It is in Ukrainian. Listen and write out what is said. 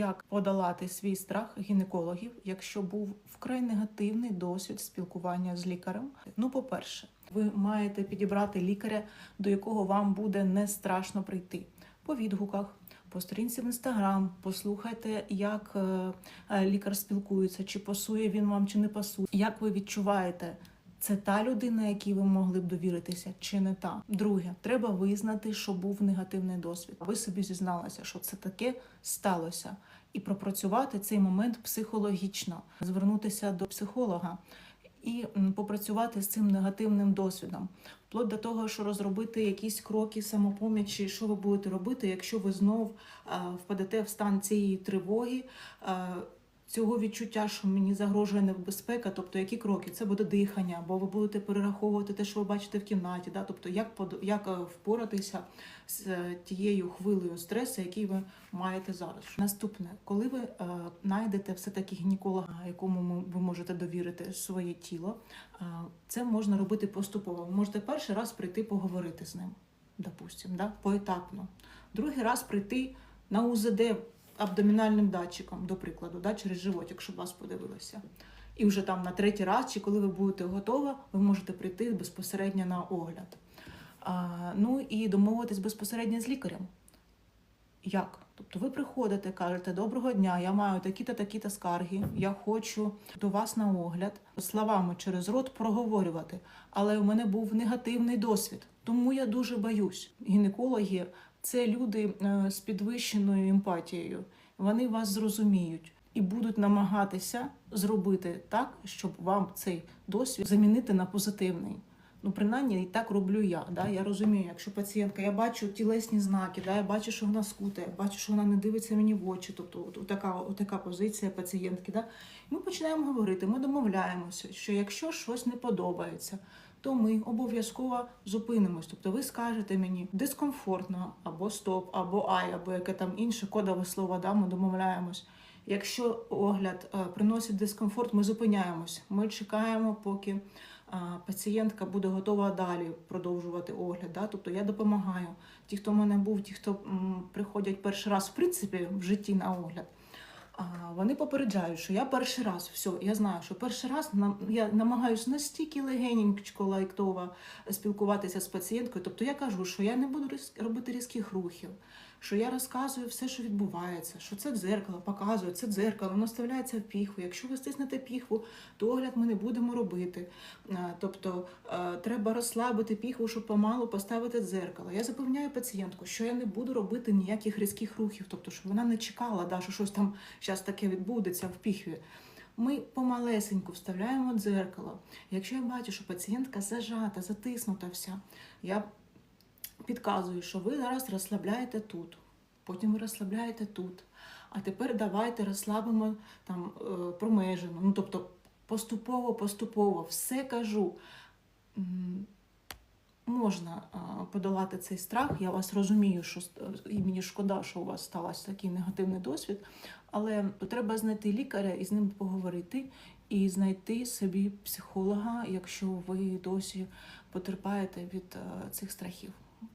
як подолати свій страх гінекологів, якщо був вкрай негативний досвід спілкування з лікарем. Ну, по-перше, ви маєте підібрати лікаря, до якого вам буде не страшно прийти по відгуках. По сторінці в інстаграм послухайте, як е, лікар спілкується, чи пасує він вам, чи не пасує. Як ви відчуваєте, це та людина, якій ви могли б довіритися, чи не та? Друге, треба визнати, що був негативний досвід. Ви собі зізналися, що це таке сталося, і пропрацювати цей момент психологічно, звернутися до психолога і попрацювати з цим негативним досвідом, вплоть до того, що розробити якісь кроки самопомічі, що ви будете робити, якщо ви знов впадете в стан цієї тривоги. Е, Цього відчуття, що мені загрожує небезпека, тобто які кроки, це буде дихання, або ви будете перераховувати те, що ви бачите в кімнаті, да? тобто як як е, впоратися з е, тією хвилею стресу, який ви маєте зараз. Наступне, коли ви е, знайдете все-таки гінеколога, якому ви можете довірити своє тіло, е, це можна робити поступово. Ви можете перший раз прийти поговорити з ним, допустим, да? поетапно. Другий раз прийти на УЗД абдомінальним датчиком, до прикладу, да? через животик, щоб вас подивилися. І вже там на третій раз, чи коли ви будете готова, ви можете прийти безпосередньо на огляд. А, ну і домовитись безпосередньо з лікарем. Як? Тобто ви приходите, кажете, доброго дня, я маю такі-то, такі-то скарги, я хочу до вас на огляд, словами через рот проговорювати. Але у мене був негативний досвід, тому я дуже боюсь. Гінекологи це люди е, з підвищеною емпатією. Вони вас зрозуміють і будуть намагатися зробити так, щоб вам цей досвід замінити на позитивний. Ну, принаймні, і так роблю я. Да? Я розумію, якщо пацієнтка, я бачу тілесні знаки, да? я бачу, що вона скута, я бачу, що вона не дивиться мені в очі. Тобто, от, така, от така позиція пацієнтки. Да? Ми починаємо говорити, ми домовляємося, що якщо щось не подобається, то ми обов'язково зупинимось. Тобто ви скажете мені дискомфортно, або стоп, або ай, або яке там інше кодове слово, да? ми домовляємось. Якщо огляд е, приносить дискомфорт, ми зупиняємось. Ми чекаємо, поки а, пацієнтка буде готова далі продовжувати огляд. Да? Тобто я допомагаю. Ті, хто в мене був, ті, хто приходять перший раз в принципі в житті на огляд. Вони попереджають, що я перший раз, все, я знаю, що перший раз нам я намагаюся настільки легенько, лайтово спілкуватися з пацієнткою. Тобто я кажу, що я не буду робити різких рухів, що я розказую все, що відбувається, що це дзеркало, показую, це дзеркало, воно вставляється в піхву. Якщо ви стиснете піхву, то огляд ми не будемо робити. Тобто е, треба розслабити піхву, щоб помалу поставити дзеркало. Я запевняю пацієнтку, що я не буду робити ніяких різких рухів, тобто, щоб вона не чекала, да, що щось там зараз таке відбудеться в піхві. Ми помалесеньку вставляємо дзеркало. Якщо я бачу, що пацієнтка зажата, затиснута вся, я підказую, що ви зараз розслабляєте тут, потім ви розслабляєте тут. А тепер давайте розслабимо там е, промежину. Ну, тобто поступово, поступово все кажу. Можна подолати цей страх. Я вас розумію, що і мені шкода, що у вас стався такий негативний досвід, але треба знайти лікаря і з ним поговорити, і знайти собі психолога, якщо ви досі потерпаєте від е, цих страхів.